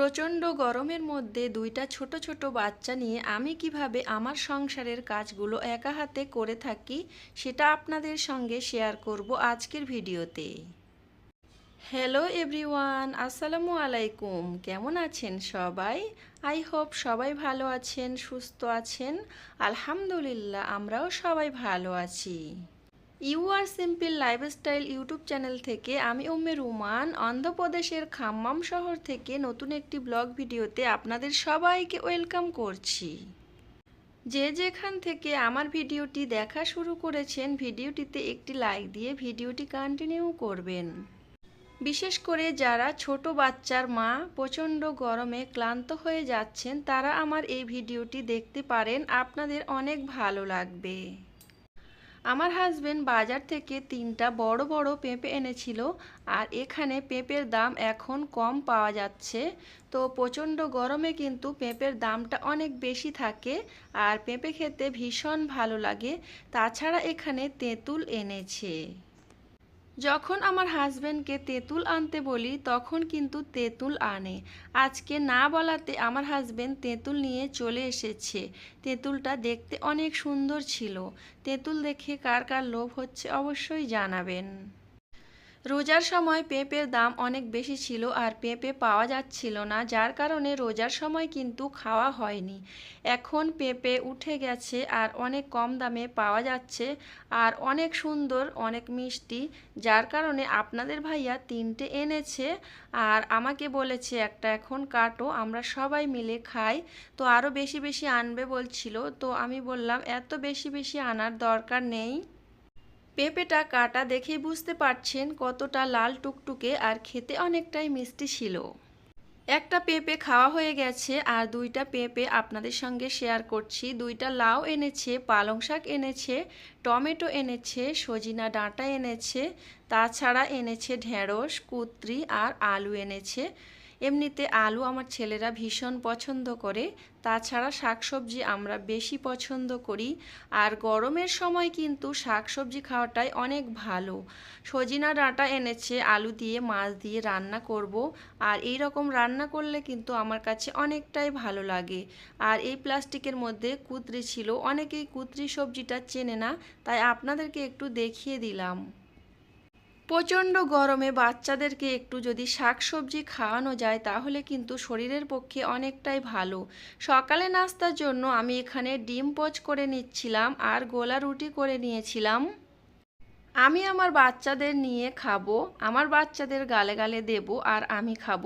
প্রচণ্ড গরমের মধ্যে দুইটা ছোট ছোট বাচ্চা নিয়ে আমি কীভাবে আমার সংসারের কাজগুলো একা হাতে করে থাকি, সেটা আপনাদের সঙ্গে শেয়ার করব আজকের ভিডিওতে। হ্যালো এভরিওয়ান আসসালামু আলাইকুম। কেমন আছেন সবাই? আই হোপ সবাই ভালো আছেন, সুস্থ আছেন। আলহামদুলিল্লাহ, আমরাও সবাই ভালো আছি। U R simple lifestyle YouTube channel থেকে আমি উম্মে রুমান, অন্ধ্রপ্রদেশের খাম্মাম শহর থেকে নতুন একটি ব্লগ ভিডিওতে আপনাদের সবাইকে ওয়েলকাম করছি। যে যেখান থেকে আমার ভিডিওটি দেখা শুরু করেছেন, ভিডিওটিতে একটি লাইক দিয়ে ভিডিওটি কন্টিনিউ করবেন। বিশেষ করে যারা ছোট বাচ্চার মা প্রচণ্ড গরমে ক্লান্ত হয়ে যাচ্ছেন, তারা আমার এই ভিডিওটি দেখতে পারেন, আপনাদের অনেক ভালো লাগবে। আমার হাজবেন্ড বাজার থেকে তিনটা বড় বড় পেঁপে এনেছিল আর এখানে পেঁপের দাম এখন কম পাওয়া যাচ্ছে। তো প্রচণ্ড গরমে কিন্তু পেঁপের দামটা অনেক বেশি থাকে আর পেঁপে খেতে ভীষণ ভালো লাগে। তাছাড়া এখানে তেঁতুল এনেছে। যখন আমার হাজব্যান্ডকে তেঁতুল আনতে বলি, তখন কিন্তু তেঁতুল আনে। আজকে না বলাতে আমার হাজব্যান্ড তেঁতুল নিয়ে চলে এসেছে। তেঁতুলটা দেখতে অনেক সুন্দর ছিল। তেঁতুল দেখে কার কার লোভ হচ্ছে অবশ্যই জানাবেন। রোজার সময় পেঁপের দাম অনেক বেশি ছিল আর পেঁপে পাওয়া যাচ্ছিল না, যার কারণে রোজার সময় কিন্তু খাওয়া হয়নি। এখন পেঁপে উঠে গেছে আর অনেক কম দামে পাওয়া যাচ্ছে আর অনেক সুন্দর, অনেক মিষ্টি, যার কারণে আপনাদের ভাইয়া তিনটে এনেছে আর আমাকে বলেছে একটা এখন কাটো, আমরা সবাই মিলে খাই। তো আরও বেশি বেশি আনবে বলছিল, তো আমি বললাম এত বেশি বেশি আনার দরকার নেই। পেঁপেটা কাটা দেখেই বুঝতে পারছেন কতটা লাল টুকটুকে আর খেতে অনেকটাই মিষ্টি ছিল। একটা পেঁপে খাওয়া হয়ে গেছে আর দুইটা পেঁপে আপনাদের সঙ্গে শেয়ার করছি। দুইটা লাউ এনেছে, পালং শাক এনেছে, টমেটো এনেছে, সজিনা ডাঁটা এনেছে, তাছাড়া এনেছে ঢেঁড়স কুত্রি আর আলু এনেছে। এমনিতে আলু আমার ছেলেরা ভীষণ পছন্দ করে, তাছাড়া শাকসবজি আমরা বেশি পছন্দ করি। আর গরমের সময় কিন্তু শাকসবজি খাওয়াটাই অনেক ভালো। সজিনা ডাঁটা এনেছে, আলু দিয়ে, মাছ দিয়ে রান্না করব। আর এই রকম রান্না করলে কিন্তু আমার কাছে অনেকটাই ভালো লাগে। আর এই প্লাস্টিকের মধ্যে কুতরি ছিল, অনেকেই কুতরি সবজিটা চেনে না, তাই আপনাদেরকে একটু দেখিয়ে দিলাম। প্রচণ্ড গরমে বাচ্চাদেরকে একটু যদি শাকসবজি খাওয়ানো যায়, তাহলে কিন্তু শরীরের পক্ষে অনেকটাই ভালো। সকালে নাস্তার জন্য আমি এখানে ডিম পোচ করে নিচ্ছিলাম আর গোলা রুটি করে নিয়েছিলাম। আমি আমার বাচ্চাদের নিয়ে খাব, আমার বাচ্চাদের গালে গালে দেব আর আমি খাব।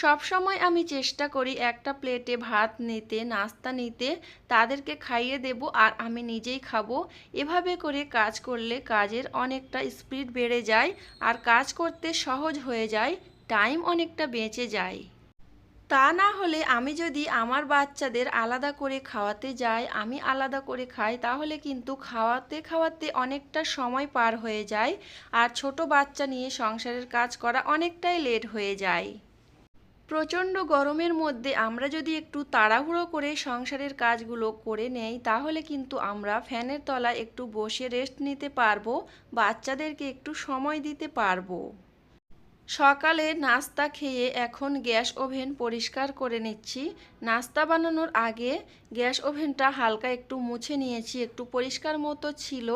সব সময় আমি চেষ্টা করি একটা প্লেটে ভাত নিতে, নাস্তা নিতে, তাদেরকে খাইয়ে দেব আর আমি নিজেই খাব। এভাবে করে কাজ করলে কাজের অনেকটা স্পিড বেড়ে যায় আর কাজ করতে সহজ হয়ে যায়, টাইম অনেকটা বেঁচে যায়। তা না হলে আমি যদি আমার বাচ্চাদের আলাদা করে খাওয়াতে যাই, আমি আলাদা করে খাই, তাহলে কিন্তু খাওয়াতে খাওয়াতে অনেকটা সময় পার হয়ে যায় আর ছোট বাচ্চা নিয়ে সংসারের কাজ করা অনেকটাই লেট হয়ে যায়। প্রচণ্ড গরমের মধ্যে আমরা যদি একটু তাড়াহুড়ো করে সংসারের কাজগুলো করে নেই, তাহলে কিন্তু আমরা ফ্যানের তলায় একটু বসে রেস্ট নিতে পারব, বাচ্চাদেরকে একটু সময় দিতে পারব। সকালে নাস্তা খেয়ে এখন গ্যাস ওভেন পরিষ্কার করে নিচ্ছি। নাস্তা বানানোর আগে গ্যাস ওভেনটা হালকা একটু মুছে নিয়েছি, একটু পরিষ্কার মতো ছিল।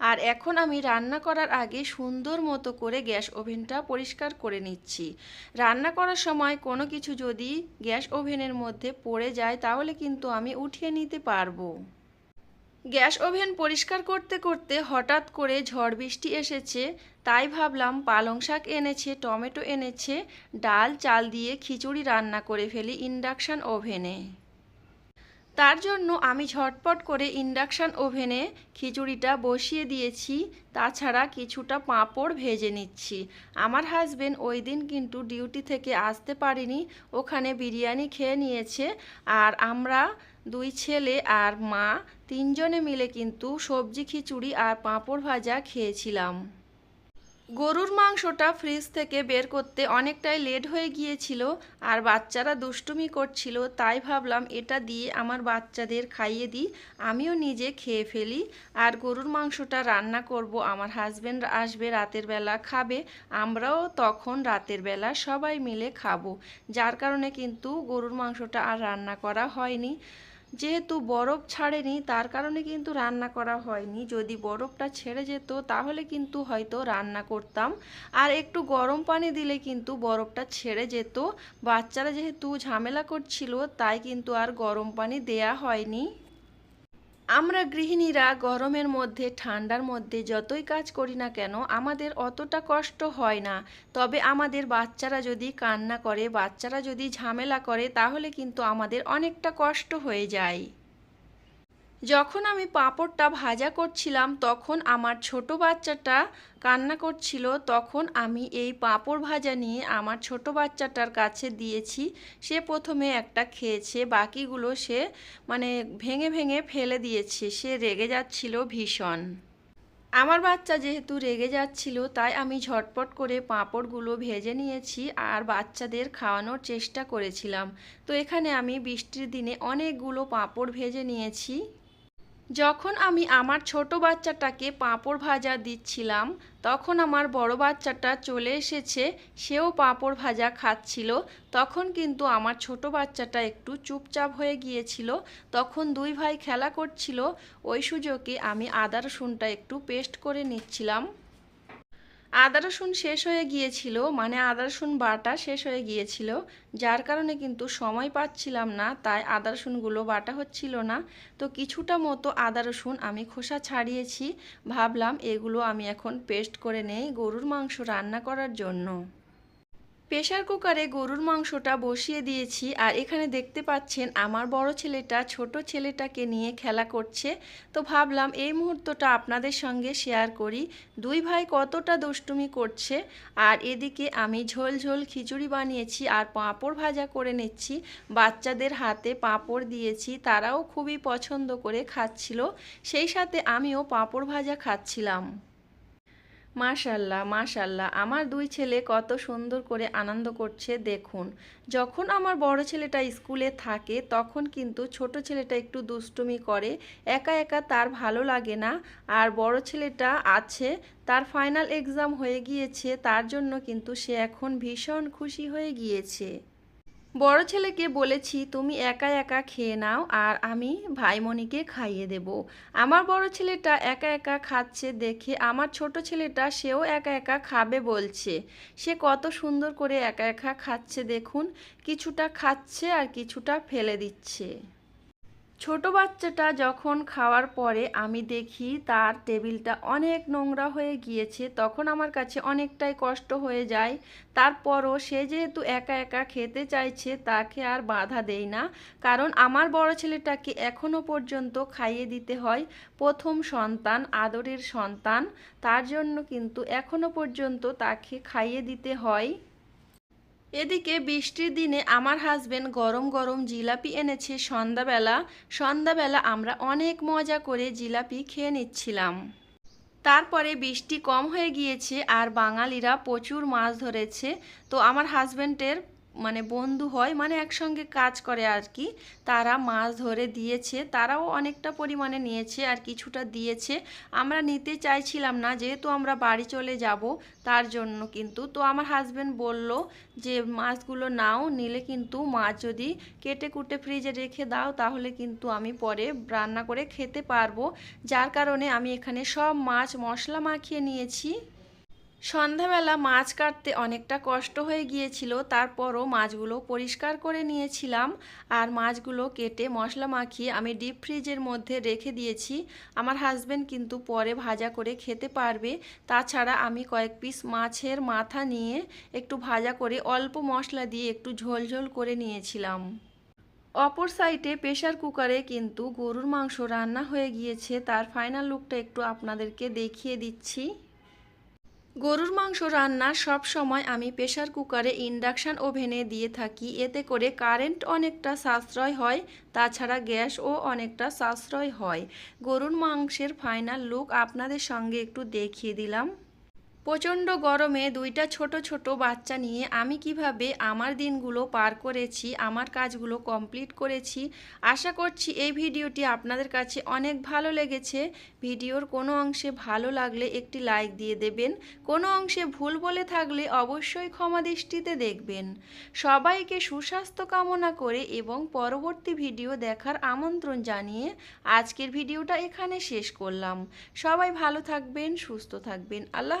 আর এখন আমি রান্না করার আগে সুন্দর মতো করে গ্যাস ওভেনটা পরিষ্কার করে নিচ্ছি। রান্না করার সময় কোনো কিছু যদি গ্যাস ওভেনের মধ্যে পড়ে যায়, তাহলে কিন্তু আমি উঠিয়ে নিতে পারব। গ্যাস ওভেন পরিষ্কার করতে করতে হঠাৎ করে ঝড় বৃষ্টি এসেছে, তাই ভাবলাম পালং শাক এনেছে, টমেটো এনেছে, ডাল, চাল দিয়ে খিচুড়ি রান্না করে ফেলি ইন্ডাকশান ওভেনে। তার জন্য আমি ঝটপট করে ইন্ডাকশান ওভেনে খিচুড়িটা বসিয়ে দিয়েছি, তাছাড়া কিছুটা পাঁপড় ভেজে নিচ্ছি। আমার হাজবেন্ড ওই দিন কিন্তু ডিউটি থেকে আসতে পারিনি, ওখানে বিরিয়ানি খেয়ে নিয়েছে আর আমরা দুই ছেলে আর মা তিনজনে মিলে কিন্তু সবজি খিচুড়ি আর পাঁপড় ভাজা খেয়েছিলাম। গরুর মাংসটা ফ্রিজ থেকে বের করতে অনেকটাই লেট হয়ে গিয়েছিল আর বাচ্চারা দুষ্টুমি করছিল, তাই ভাবলাম এটা দিয়ে আমার বাচ্চাদের খাইয়ে দিই, আমিও নিজে খেয়ে ফেলি। আর গরুর মাংসটা রান্না করব, আমার হাজব্যান্ড আসবে, রাতের বেলা খাবে, আমরাও তখন রাতের বেলা সবাই মিলে খাব। যার কারণে কিন্তু গরুর মাংসটা আর রান্না করা হয়নি। যেহেতু বরফ ছাড়েনি, তার কারণে কিন্তু রান্না করা হয়নি। যদি বরফটা ছেড়ে যেত, তাহলে কিন্তু হয়তো রান্না করতাম। আর একটু গরম পানি দিলে কিন্তু বরফটা ছেড়ে যেত। বাচ্চারা যেহেতু ঝামেলা করছিল, তাই কিন্তু আর গরম পানি দেয়া হয়নি। আমরা গৃহিণীরা গরমের মধ্যে, ঠান্ডার মধ্যে যতই কাজ করি না কেন, আমাদের অতটা কষ্ট হয় না। তবে আমাদের বাচ্চারা যদি কান্না করে, বাচ্চারা যদি ঝামেলা করে, তাহলে কিন্তু আমাদের অনেকটা কষ্ট হয়ে যায়। যখন আমি পাঁপড়টা ভাজা করছিলাম, তখন আমার ছোট বাচ্চাটা কান্না করছিল। তখন আমি এই পাঁপড় ভাজা নিয়ে আমার ছোট বাচ্চাটার কাছে দিয়েছি। সে প্রথমে একটা খেয়েছে, বাকিগুলো সে মানে ভেঙে ভেঙে ফেলে দিয়েছে। সে রেগে যাচ্ছিল ভীষণ। আমার বাচ্চা যেহেতু রেগে যাচ্ছিল, তাই আমি ঝটপট করে পাঁপড়গুলো ভেজে নিয়েছি আর বাচ্চাদের খাওয়ানোর চেষ্টা করেছিলাম। তো এখানে আমি বৃষ্টির দিনে অনেকগুলো পাঁপড় ভেজে নিয়েছি। যখন আমি আমার ছোট বাচ্চাটাকে পাঁপড় ভাজা দিচ্ছিলাম, তখন আমার বড় বাচ্চাটা চলে এসেছে, সেও পাঁপড় ভাজা খাচ্ছিল। তখন কিন্তু আমার ছোট বাচ্চাটা একটু চুপচাপ হয়ে গিয়েছিল। তখন দুই ভাই খেলা করছিল। ওই সুযোগে আমি আদা রসুনটা একটু পেস্ট করে নিচ্ছিলাম। আদা রসুন শেষ হয়ে গিয়েছিল মানে আদা রসুন বাটা শেষ হয়ে গিয়েছিল, যার কারণে কিন্তু সময় পাচ্ছিলাম না, তাই আদা রসুনগুলো বাটা হচ্ছিল না। তো কিছুটা মতো আদা রসুন আমি খোসা ছাড়িয়েছি, ভাবলাম এগুলো আমি এখন পেস্ট করে নেই গরুর মাংস রান্না করার জন্য। প্রেশার কুকারে গরুর মাংসটা বসিয়ে দিয়েছি আর এখানে দেখতে পাচ্ছেন আমার বড় ছেলেটা ছোট ছেলেটাকে নিয়ে খেলা করছে। তো ভাবলাম এই মুহূর্তটা আপনাদের সঙ্গে শেয়ার করি। দুই ভাই কতটা দুষ্টুমি করছে আর এদিকে আমি ঝোল ঝোল খিচুড়ি বানিয়েছি আর পাঁপড় ভাজা করে নিচ্ছি। বাচ্চাদের হাতে পাঁপড় দিয়েছি, তারাও খুবই পছন্দ করে খাচ্ছিল। সেই সাথে আমিও পাঁপড় ভাজা খাচ্ছিলাম। মাশাল্লাহ মাশাল্লাহ। আমার দুই ছেলে কত সুন্দর করে আনন্দ করছে, দেখুন। যখন আমার বড় ছেলেটা স্কুলে থাকে, তখন কিন্তু ছোট ছেলেটা একটু দুষ্টুমি করে। একা একা তার ভালো লাগে না। আর বড় ছেলেটা আছে, তার ফাইনাল এক্সাম হয়ে গিয়েছে, তার জন্য কিন্তু সে এখন ভীষণ খুশি হয়ে গিয়েছে। বড় ছেলেকে বলেছি, তুমি একা একা খেয়ে নাও আর আমি ভাইমণিকে খাইয়ে দেব। আমার বড় ছেলেটা একা একা খাচ্ছে দেখে আমার ছোট ছেলেটা সেও একা একা খাবে বলছে। সে কত সুন্দর করে একা একা খাচ্ছে দেখুন, কিছুটা খাচ্ছে আর কিছুটা ফেলে দিচ্ছে। ছোট বাচ্চাটা যখন খাওয়ার পরে আমি দেখি তার টেবিলটা অনেক নোংরা হয়ে গিয়েছে, তখন আমার কাছে অনেকটাই কষ্ট হয়ে যায়। তারপরও সে যেহেতু একা একা খেতে চাইছে, তাকে আর বাধা দেই না। কারণ আমার বড় ছেলেটাকে এখনও পর্যন্ত খাইয়ে দিতে হয়। প্রথম সন্তান, আদরের সন্তান। তার জন্য কিন্তু এখনও পর্যন্ত তাকে খাইয়ে দিতে হয়। এদিকে বৃষ্টির দিনে আমার হাজবেন্ড গরম গরম জিলাপি এনেছে সন্ধ্যাবেলা। সন্ধ্যাবেলা আমরা অনেক মজা করে জিলাপি খেয়ে নিচ্ছিলাম। তারপরে বৃষ্টি কম হয়ে গিয়েছে আর বাঙালিরা প্রচুর মাছ ধরেছে। তো আমার হাজব্যান্ডের মানে বন্ধু হয় মানে একসঙ্গে কাজ করে আর কি। তারা মাছ ধরে দিয়েছে, তারাও অনেকটা পরিমাণে নিয়েছে আর কিছুটা দিয়েছে। আমরা নিতে চাইছিলাম না, যেহেতু আমরা বাড়ি চলে যাব তার জন্য কিন্তু। তো আমার হাজব্যান্ড বলল যে, মাছগুলো নাও, নিলে কিন্তু মাছ যদি কেটে কুটে ফ্রিজে রেখে দাও, তাহলে কিন্তু আমি পরে রান্না করে খেতে পারব। যার কারণে আমি এখানে সব মাছ, মশলা মাখিয়ে নিয়েছি। সন্ধ্যাবেলা মাছ কাটতে অনেকটা কষ্ট হয়ে গিয়েছিল, তারপরও মাছগুলো পরিষ্কার করে নিয়েছিলাম আর মাছগুলো কেটে মশলা মাখিয়ে আমি ডিপ ফ্রিজের মধ্যে রেখে দিয়েছি। আমার হাজব্যান্ড কিন্তু পরে ভাজা করে খেতে পারবে, তাছাড়া আমি কয়েক পিস মাছের মাথা নিয়ে একটু ভাজা করে অল্প মশলা দিয়ে একটু ঝোল ঝোল করে নিয়েছিলাম। অপর সাইডে প্রেশার কুকারে কিন্তু গরুর মাংস রান্না হয়ে গিয়েছে, তার ফাইনাল লুকটা একটু আপনাদেরকে দেখিয়ে দিচ্ছি। গরুর মাংস রান্না সব সময় আমি প্রেশার কুকারে ইন্ডাকশান ওভেনে দিয়ে থাকি। এতে করে কারেন্ট অনেকটা সাশ্রয় হয়, তাছাড়া গ্যাসও অনেকটা সাশ্রয় হয়। গরুর মাংসের ফাইনাল লুক আপনাদের সঙ্গে একটু দেখিয়ে দিলাম। প্রচণ্ড গরমে দুইটা ছোট ছোট বাচ্চা নিয়ে আমি কীভাবে আমার দিনগুলো পার করেছি, আমার কাজগুলো কমপ্লিট করেছি, আশা করছি এই ভিডিওটি আপনাদের কাছে অনেক ভালো লেগেছে। ভিডিওর কোনো অংশে ভালো লাগলে একটি লাইক দিয়ে দেবেন, কোনো অংশে ভুল বলে থাকলে অবশ্যই ক্ষমা দৃষ্টিতে দেখবেন। সবাইকে সুস্বাস্থ্য কামনা করে এবং পরবর্তী ভিডিও দেখার আমন্ত্রণ জানিয়ে আজকের ভিডিওটা এখানে শেষ করলাম। সবাই ভালো থাকবেন, সুস্থ থাকবেন। আল্লাহ